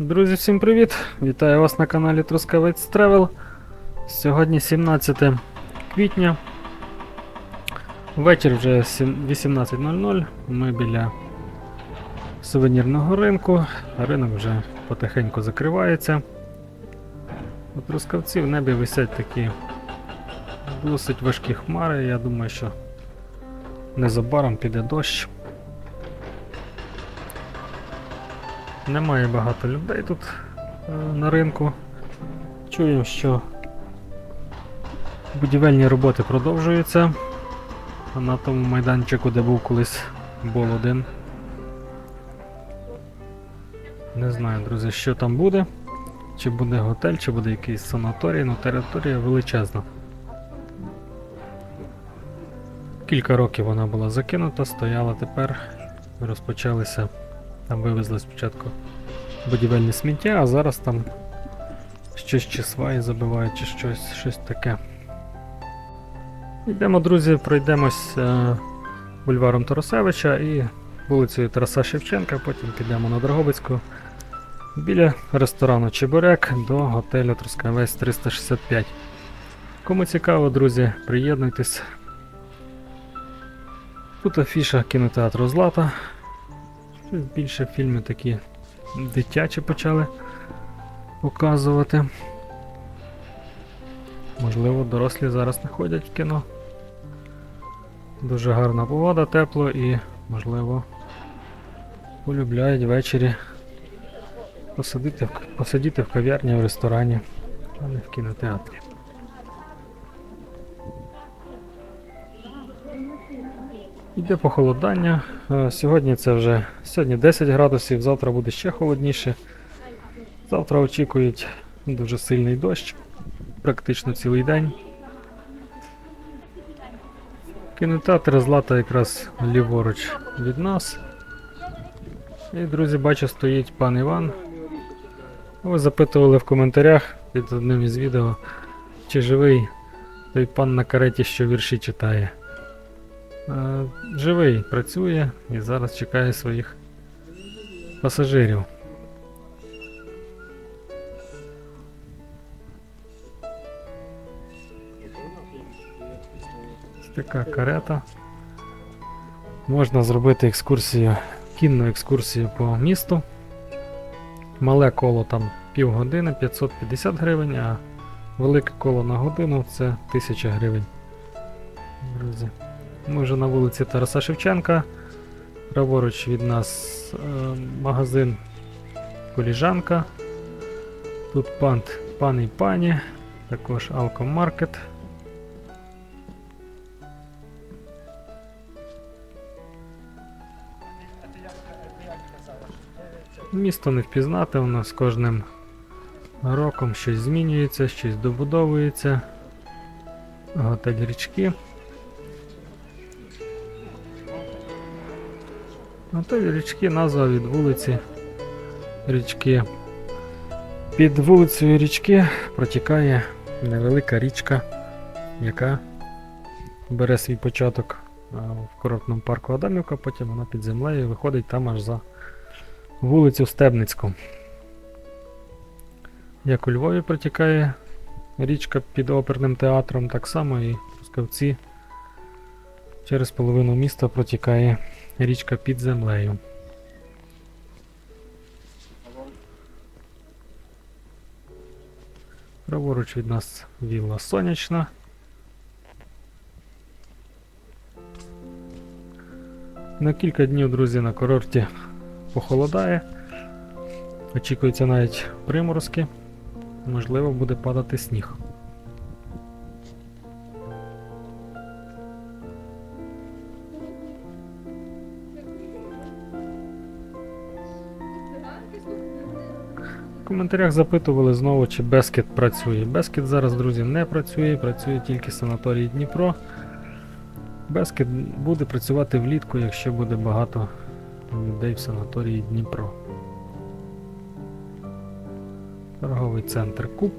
Друзі, всім привіт! Вітаю вас на каналі Трускавець Тревел. Сьогодні 17 квітня. Вечір вже 18.00. Ми біля сувенірного ринку. Ринок вже потихеньку закривається. У Трускавці в небі висять такі досить важкі хмари. Я думаю, що незабаром піде дощ. Немає багато людей тут е, на ринку. Чуємо, що будівельні роботи продовжуються. А на тому майданчику, де був колись бол один. Не знаю, друзі, що там буде. Чи буде готель, чи буде якийсь санаторій, ну територія величезна. Кілька років вона була закинута, стояла тепер. Розпочалися там вивезли спочатку будівельне сміття, а зараз там щось чи сваї забивають, чи щось, щось таке. Йдемо, друзі, пройдемось е, бульваром Тарасевича і вулицею Тараса Шевченка, потім підемо на Дрогобицьку біля ресторану Чебурек до готелю Трускавець 365. Кому цікаво, друзі, приєднуйтесь. Тут афіша кінотеатру Злата. Більше фільми такі дитячі почали показувати. Можливо, дорослі зараз не ходять в кіно. Дуже гарна погода, тепло і, можливо, полюбляють ввечері посидіти посидіти в кав'ярні в ресторані, а не в кінотеатрі. Йде похолодання. Е, Сьогодні це вже сьогодні 10 градусів, завтра буде ще холодніше. Завтра очікують дуже сильний дощ, практично цілий день. Кінотеатр Злата якраз ліворуч від нас. І, друзі, бачу, стоїть пан Іван. Ви запитували в коментарях під одним із відео, чи живий той пан на кареті, що вірші читає. Е, Живий, працює і зараз чекає своїх пасажирів. Така карета. Можна зробити екскурсію, кінну екскурсію по місту. Мале коло там півгодини 550 гривень, а велике коло на годину це 1000 гривень. Друзі. Ми вже на вулиці Тараса Шевченка. Праворуч від нас е, магазин Коліжанка. Тут пан, пан і пані, також алкомаркет. Місто не впізнати, воно з кожним роком щось змінюється, щось добудовується. Готель річки. Готель річки назва від вулиці річки. Під вулицею річки протікає невелика річка, яка бере свій початок в курортному парку Адамівка, потім вона під землею виходить там аж за вулицю Стебницьку. Як у Львові протікає річка під оперним театром, так само і в Трускавці через половину міста протікає річка під землею. Праворуч від нас вілла сонячна. На кілька днів, друзі, на курорті похолодає. Очікується навіть приморозки. Можливо, буде падати сніг. Коментарях запитували знову, чи Бескет працює. Бескет зараз, друзі, не працює, працює тільки санаторій Дніпро. Бескет буде працювати влітку, якщо буде багато людей в санаторії Дніпро. Торговий центр Куб.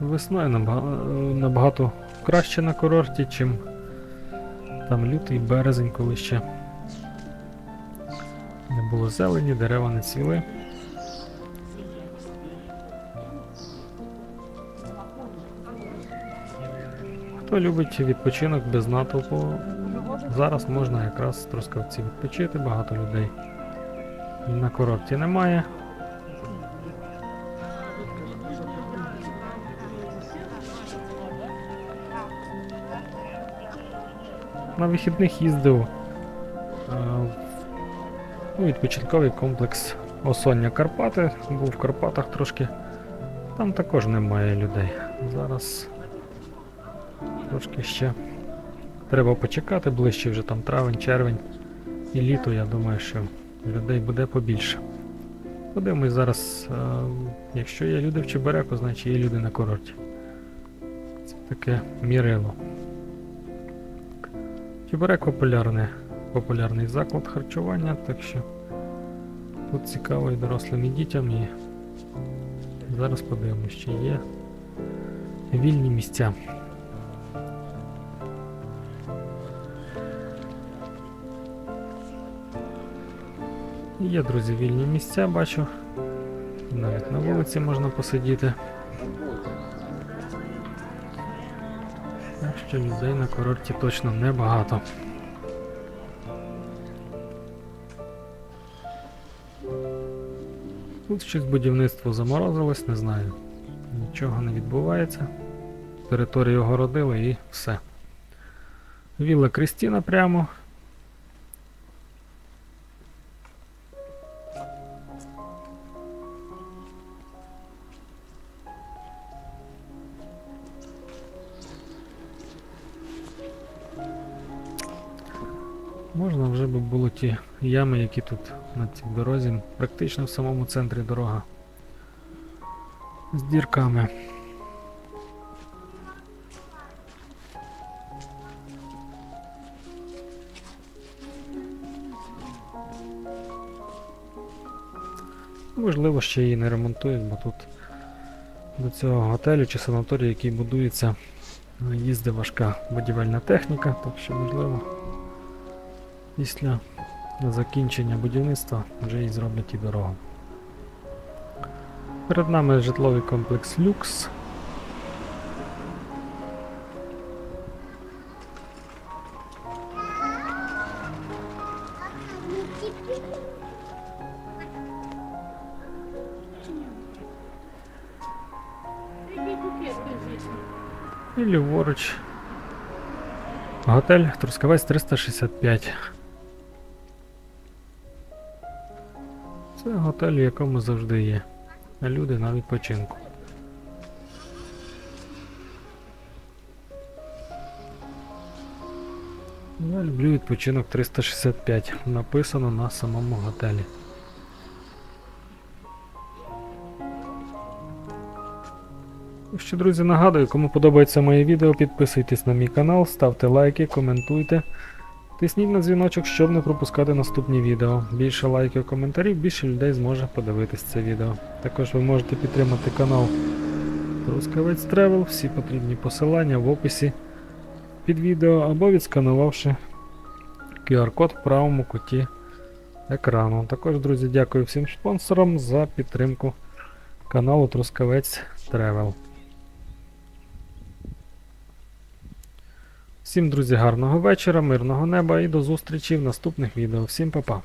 Весною набага- набагато краще на курорті, чим там лютий березень, коли ще не було зелені, дерева не цвіли. Хто любить відпочинок без натовпу, зараз можна якраз в Трускавці відпочити, багато людей. На курорті немає. На вихідних їздив е, в ну, відпочинковий комплекс Осоння Карпати. Був в Карпатах трошки. Там також немає людей. Зараз трошки ще треба почекати, ближче вже там травень, червень і літо, я думаю, що людей буде побільше. Подивимось зараз, е, якщо є люди в Чебереку, значить є люди на курорті. Це таке мірило. Чебурек популярний, популярний заклад харчування, так що тут цікаво і дорослим і дітям і зараз подивимось, чи є вільні місця. Є, друзі, вільні місця, бачу. Навіть на вулиці можна посидіти. Що людей на курорті точно небагато. Тут щось будівництво заморозилось, не знаю. Нічого не відбувається. Територію огородили і все. Вілла Крістіна прямо. Би було ті ями, які тут на цій дорозі, практично в самому центрі дорога. З дірками. Можливо, ще її не ремонтують, бо тут до цього готелю чи санаторію, який будується, їздить важка будівельна техніка, так що можливо після закінчення будівництва вже і зроблять і дорогу. Перед нами житловий комплекс Люкс. І ліворуч. Готель Трускавець 365. Це готель, в якому завжди є. Люди на відпочинку. Я люблю відпочинок 365. Написано на самому готелі. Так що, друзі, нагадую, кому подобається моє відео, підписуйтесь на мій канал, ставте лайки, коментуйте. Тисніть на дзвіночок, щоб не пропускати наступні відео. Більше лайків, коментарів, більше людей зможе подивитись це відео. Також ви можете підтримати канал Трускавець Тревел, всі потрібні посилання в описі під відео або відсканувавши QR-код в правому куті екрану. Також, друзі, дякую всім спонсорам за підтримку каналу Трускавець Тревел. Всім, друзі, гарного вечора, мирного неба і до зустрічі в наступних відео. Всім па-па!